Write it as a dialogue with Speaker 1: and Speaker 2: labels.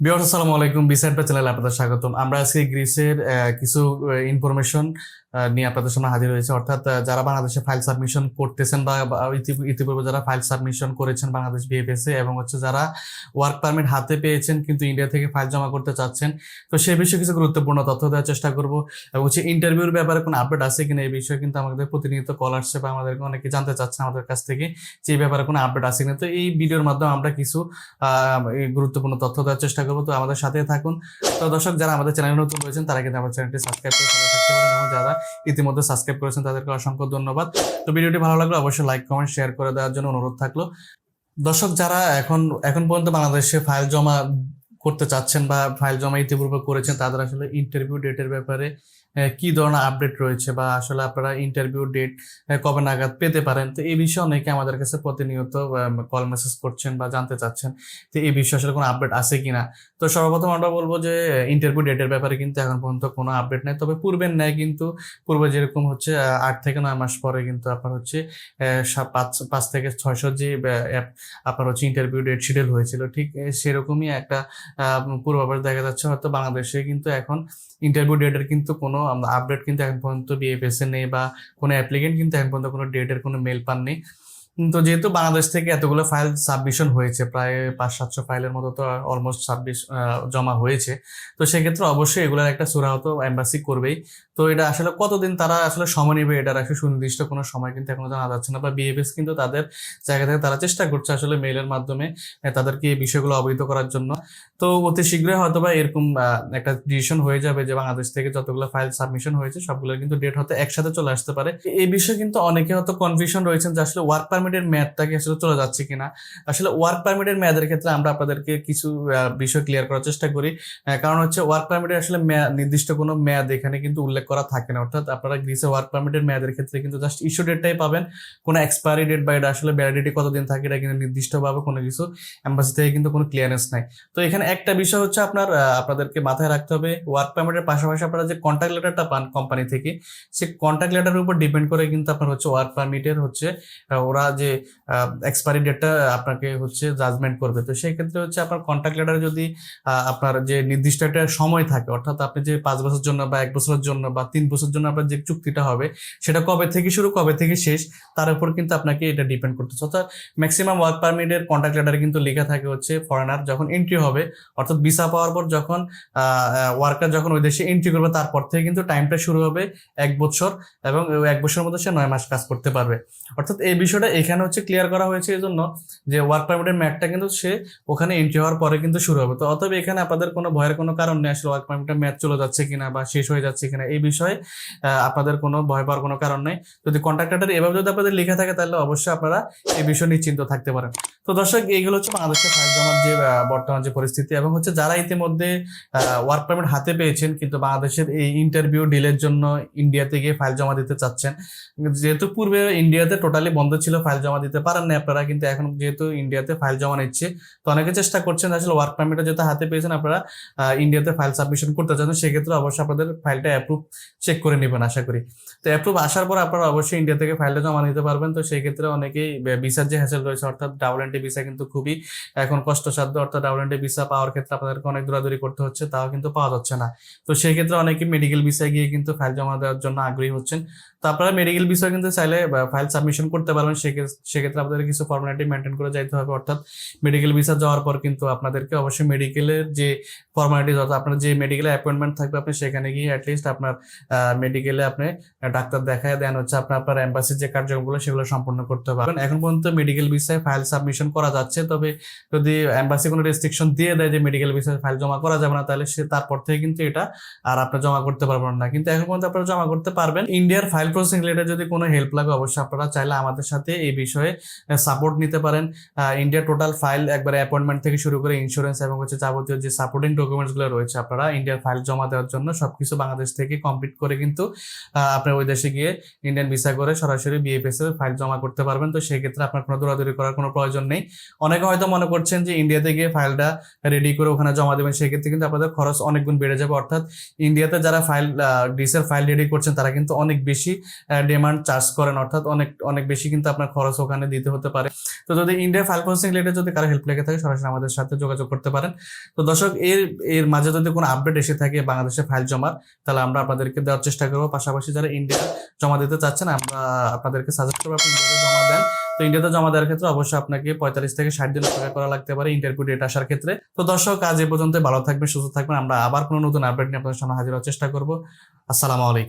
Speaker 1: বিয়ার আসসালামু আলাইকুম বিসাইড চ্যানেলে আপনাদের স্বাগতম। আমরা আজকে গ্রিসের কিছু ইনফরমেশন নিয়ে আপনাদের সামনে হাজির হয়েছে। অর্থাৎ যারা বাংলাদেশে ফাইল সাবমিশন করতেছেন বা ইতিপূর্বে যারা ফাইল সাবমিশন করেছেন বাংলাদেশ বিএফএস এবং হচ্ছে যারা ওয়ার্ক পারমিট হাতে পেয়েছেন কিন্তু ইন্ডিয়া থেকে ফাইল জমা করতে চাচ্ছেন, তো সেই বিষয়ে কিছু গুরুত্বপূর্ণ তথ্য দেওয়ার চেষ্টা করব। এবং হচ্ছে ইন্টারভিউর ব্যাপারে কোনো আপডেট আছে কিনা এই বিষয়ে কিন্তু আমাদের প্রতিনিয়ত কল আসছে বা আমাদেরকে অনেকে জানতে চাচ্ছেন আমাদের কাছ থেকে যে ব্যাপারে কোনো আপডেট আছে কিনা। তো এই ভিডিওর মাধ্যমে আমরা কিছু গুরুত্বপূর্ণ তথ্য দেওয়ার চেষ্টা করব। তো আমাদের সাথে থাকুন। তো দর্শক, যারা আমাদের চ্যানেলে নতুন রয়েছেন, তারা কিন্তু আমার চ্যানেলটি সাবস্ক্রাইব করে থাকতে পারেন এবং যারা ইতিমধ্যে সাবস্ক্রাইব করেছেন, তাদেরকে অসংখ্য ধন্যবাদ। তো ভিডিওটি ভালো লাগলে অবশ্যই লাইক কমেন্ট শেয়ার করে দেওয়ার জন্য অনুরোধ থাকল। দর্শক, যারা এখন এখন পর্যন্ত বাংলাদেশে ফাইল জমা করতে চাচ্ছেন বা ফাইল জমা ইতিপূর্বে করেছেন, তাদের আসলে ইন্টারভিউ ডেটের ব্যাপারে কি ধরনের আপডেট রয়েছে বা আসলে আপনারা ইন্টারভিউ ডেট কবে নাগাদ পেতে পারেন? তো এই বিষয়ে অনেকে আমাদের কাছে প্রতিনিয়ত কল মেসেজ করছেন বা জানতে চাচ্ছেন তো এই বিষয়ে আসলে কোনো আপডেট আছে কিনা? তো সর্বপ্রথম আমরা বলব যে ইন্টারভিউ ডেটের ব্যাপারে কিন্তু এখন পর্যন্ত কোনো আপডেট নেই। তবে পূর্বের ন্যায় কিন্তু পূর্বে যেরকম হচ্ছে আট থেকে নয় মাস পরে কিন্তু আপনার হচ্ছে পাঁচ পাঁচ থেকে ছয়শো যে আহ, আপনার হচ্ছে ইন্টারভিউ ডেট শিডিউল হয়েছিল ঠিক সেরকমই একটা পূর্বাভাস দেখা যাচ্ছে। হয়তো বাংলাদেশে কিন্তু এখন ইন্টারভিউ ডেটের কিন্তু কোনো আপডেট কিন্তু এখন পর্যন্ত বিএফএসএ নেই বা কোনো অ্যাপ্লিকেন্ট কিন্তু এখন পর্যন্ত কোনো ডেটের কোনো মেল পাননি। তো যেহেতু বাংলাদেশ থেকে এতগুলো ফাইল সাবমিশন হয়েছে, প্রায় পাঁচ সাতশো ফাইলের মতো তো অলমোস্ট সাবমিশ জমা হয়েছে। তো সেক্ষেত্রে অবশ্যই এগুলোর একটা সুরাহত এম্বাসি করবেই। তো এটা আসলে কতদিন তারা আসলে সময় নেবে এটার আসলে সুনির্দিষ্ট কোনো সময় কিন্তু এখনও জানা যাচ্ছে না। বা বিএফএস কিন্তু তাদের জায়গা থেকে তারা চেষ্টা করছে আসলে মেইলের মাধ্যমে তাদেরকে এই বিষয়গুলো অবহিত করার জন্য। তো অতি শীঘ্রই হয়তো বা এরকম একটা ডিসিশন হয়ে যাবে যে বাংলাদেশ থেকে যতগুলো ফাইল সাবমিশন হয়েছে সবগুলো কিন্তু ডেট হয়তো একসাথে চলে আসতে পারে। এই বিষয়ে কিন্তু অনেকে হয়তো কনফিউশন রয়েছেন যে আসলে ওয়ার্ক পারমিটের মেয়াদটা কি আসলে চলে যাচ্ছে কিনা? আসলে ওয়ার্ক পারমিটের মেয়াদের ক্ষেত্রে আমরা আপনাদেরকে কিছু বিষয় ক্লিয়ার করার চেষ্টা করি। কারণ হচ্ছে ওয়ার্ক পারমিটের আসলে নির্দিষ্ট কোনো মেয়াদ এখানে কিন্তু উল্লেখ করা থাকে না। অর্থাৎ আপনারা গ্রিসে ওয়ার্ক পারমিটের মেয়াদের ক্ষেত্রে কিন্তু জাস্ট ইস্যু ডেটটাই পাবেন। কোনো এক্সপায়ারি ডেট বা এটা আসলে ভ্যালিডিটি কতদিন থাকে এটা কিন্তু নির্দিষ্টভাবে কোনো কিছু এম্বাসি থেকে কিন্তু কোনো ক্লিয়ারেন্স নাই। তো এখানে একটা বিষয় হচ্ছে আপনার আপনাদেরকে মাথায় রাখতে হবে ওয়ার্ক পারমিটের পাশাপাশি আপনারা যে কন্ট্যাক্ট লেটারটা পান কোম্পানি থেকে, সেই কন্ট্যাক্ট লেটারের উপর ডিপেন্ড করে কিন্তু আপনার হচ্ছে ওয়ার্ক পারমিটের হচ্ছে ওরা যে এক্সপায়ারি ডেটটা আপনাকে হচ্ছে জাজমেন্ট করবে। তো সেই ক্ষেত্রে হচ্ছে আপনার কন্ট্যাক্ট লেটারে যদি আপনার যে নির্দিষ্ট একটা সময় থাকে, অর্থাৎ আপনি যে পাঁচ বছরের জন্য বা এক বছরের জন্য বা তিন বছরের জন্য আপনার যে চুক্তিটা হবে, সেটা কবে থেকে শুরু, কবে থেকে শেষ, তার উপর কিন্তু আপনাকে এটা ডিপেন্ড করতেছে। অর্থাৎ ম্যাক্সিমাম ওয়ার্ক পারমিটের কন্ট্যাক্ট লেটারে কিন্তু লেখা থাকে হচ্ছে ফরেনার যখন এন্ট্রি হবে, অর্থাৎ ভিসা পাওয়ার পর যখন ওয়ার্কার যখন ওই দেশে এন্ট্রি করবে, তারপর থেকে কিন্তু টাইমটা শুরু হবে এক বছর এবং এক বছরের মধ্যে সে নয় মাস কাজ করতে পারবে। অর্থাৎ এই বিষয়টা এখানে হচ্ছে ক্লিয়ার করা হয়েছে এই জন্য যে ওয়ার্ক পারমিটের ম্যাটটা কিন্তু সে ওখানে এন্ট্রি হওয়ার পরে কিন্তু শুরু হবে। তো অতএব এখানে আপনাদের কোনো ভয়ের কোনো কারণ নেই, আসলে ওয়ার্ক পারমিটের ম্যাচ চলে যাচ্ছে কিনা বা শেষ হয়ে যাচ্ছে কিনা, এই বিষয়ে আপনাদের কোনো ভয় পাওয়ার কোনো কারণ নেই। যদি কন্ট্রাক্টার এভাবে যদি আপনাদের লেখা থাকে, তাহলে অবশ্যই আপনারা এই বিষয়ে নিশ্চিন্ত থাকতে পারেন। তো দর্শক, এইগুলো হচ্ছে বাংলাদেশের ফাইল জমার যে বর্তমান যে পরিস্থিতি এবং হচ্ছে যারা ইতিমধ্যে ওয়ার্ক পারমিট হাতে পেয়েছেন, কিন্তু বাংলাদেশের এই ইন্টারভিউ ডিলের জন্য ইন্ডিয়াতে গিয়ে ফাইল জমা দিতে চাচ্ছেন। যেহেতু পূর্বে ইন্ডিয়াতে টোটালি বন্ধ ছিল ফাইল জমা দিতে পারেন না আপনারা, কিন্তু এখন যেহেতু ইন্ডিয়াতে ফাইল জমা নিচ্ছে, তো অনেকে চেষ্টা করছেন আসলে ওয়ার্ক পারমিটে যেহেতু হাতে পেয়েছেন, আপনারা ইন্ডিয়াতে ফাইল সাবমিশন করতে চান সেক্ষেত্রে অবশ্যই আপনাদের ফাইলটা অ্যাপ্রুভ চেক করে নেবেন, আশা করি। তো অ্যাপ্রুভ আসার পর আপনারা অবশ্যই ইন্ডিয়া থেকে ফাইলটা জমা নিতে পারবেন, তো সেই ক্ষেত্রে অনেকেই ভিসার যে হ্যাসেল রয়েছে, অর্থাৎ ডাবল এন্ট্রি ভিসা কিন্তু খুবই, এখন কষ্টসাধ্য, অর্থাৎ ডাবল এন্ট্রি ভিসা পাওয়ার ক্ষেত্রে আপনাদেরকে অনেক দৌড়াদৌড়ি করতে হচ্ছে, তাও কিন্তু পাওয়া যাচ্ছে না। তো সেই ক্ষেত্রে অনেকে মেডিকেল ভিসায় গিয়ে কিন্তু ফাইল জমা দেওয়ার জন্য আগ্রহী হচ্ছেন। তো আপনারা মেডিকেল বিষয় কিন্তু চাইলে ফাইল সাবমিশন করতে পারবেন সেক্ষে- সেক্ষেত্রে আপনাদের কিছু ফর্মালিটি মেনটেন করে যাইতে হবে, অর্থাৎ মেডিকেল ভিসা যাওয়ার পর কিন্তু আপনাদেরকে অবশ্যই মেডিকেলের যে ফর্মালিটি অর্থাৎ আপনার যে মেডিকেলে অ্যাপয়েন্টমেন্ট থাকবে, আপনি সেখানে গিয়ে অ্যাটলিস্ট আপনার মেডিকেলে আপনি ডাক্তার দেখায় দেন হচ্ছে আপনার আপনার এম্বাসির যে কার্যক্রমগুলো, সেগুলো সম্পূর্ণ করতে পারবেন। এখন পর্যন্ত মেডিকেল ভিসায় ফাইল সাবমিশন করা যাচ্ছে। তবে যদি এম্বাসি কোনো রেস্ট্রিকশন দিয়ে দেয় যে মেডিকেল ভিসায় ফাইল জমা করা যাবে না তাহলে সে তারপর থেকে কিন্তু এটা আর আপনি জমা করতে পারবেন না। কিন্তু এখন পর্যন্ত আপনারা জমা করতে পারবেন। ইন্ডিয়ার ফাইল প্রসেসিং রিলেটেড যদি কোনো হেল্প লাগে অবশ্যই আপনারা চাইলে আমাদের সাথে এই বিষয়ে সাপোর্ট নিতে পারেন। ইন্ডিয়ার টোটাল ফাইল একবারে অ্যাপয়েন্টমেন্ট থেকে শুরু করে ইন্স্যুরেন্স এবং হচ্ছে যাবতীয় যে সাপোর্টিং ডকুমেন্টসগুলো রয়েছে আপনারা ইন্ডিয়ার ফাইল জমা দেওয়ার জন্য সবকিছু বাংলাদেশ থেকে কমপ্লিট করে কিন্তু আহ, আপনার ওই দেশে গিয়ে ইন্ডিয়ান ভিসা করে সরাসরি বিএফএস এর ফাইল জমা করতে পারবেন। তো সেই ক্ষেত্রে আপনার কোনো দৌড়াদৌড়ি করার কোনো প্রয়োজন নেই। অনেকে হয়তো মনে করছেন যে ইন্ডিয়াতে গিয়ে ফাইলটা রেডি করে ওখানে জমা দেবেন, সেক্ষেত্রে কিন্তু আপনাদের খরচ অনেক গুণ বেড়ে যাবে। অর্থাৎ ইন্ডিয়াতে যারা ফাইল ডিসের ফাইল রেডি করছেন, তারা কিন্তু অনেক বেশি ডিমান্ড চার্জ করেন। অর্থাৎ অনেক অনেক বেশি কিন্তু আপনার খরচ ওখানে দিতে হতে পারে। তো যদি ইন্ডিয়া ফাইল প্রসেসিং রিলেটেড যদি কারও হেল্প লেগে থাকে, সরাসরি আমাদের সাথে যোগাযোগ করতে পারেন। তো দর্শক, এর এর মাঝে যদি কোনো আপডেট এসে থাকে বাংলাদেশে ফাইল জমার, তাহলে আমরা আপনাদেরকে দেওয়ার চেষ্টা করব। পাশাপাশি যারা ইন্ডিয়া জমা দিতে চাচ্ছেন, আমরা আপনাদেরকে সাজেস্ট করব আপনি জমা দেন। তো ইন্ডিয়াতে জমা দেওয়ার ক্ষেত্রে অবশ্যই আপনাকে পঁয়তাল্লিশ থেকে ষাট দিন অপেক্ষা করা লাগতে পারে ইন্টারভিউ ডেট আসার ক্ষেত্রে। তো দর্শক, আজ এ পর্যন্ত ভালো থাকবেন, সুস্থ থাকবেন। আমরা আবার কোনো নতুন আপডেট নিয়ে আপনাদের সামনে হাজির হওয়ার চেষ্টা করব। আসসালামু আলাইকুম।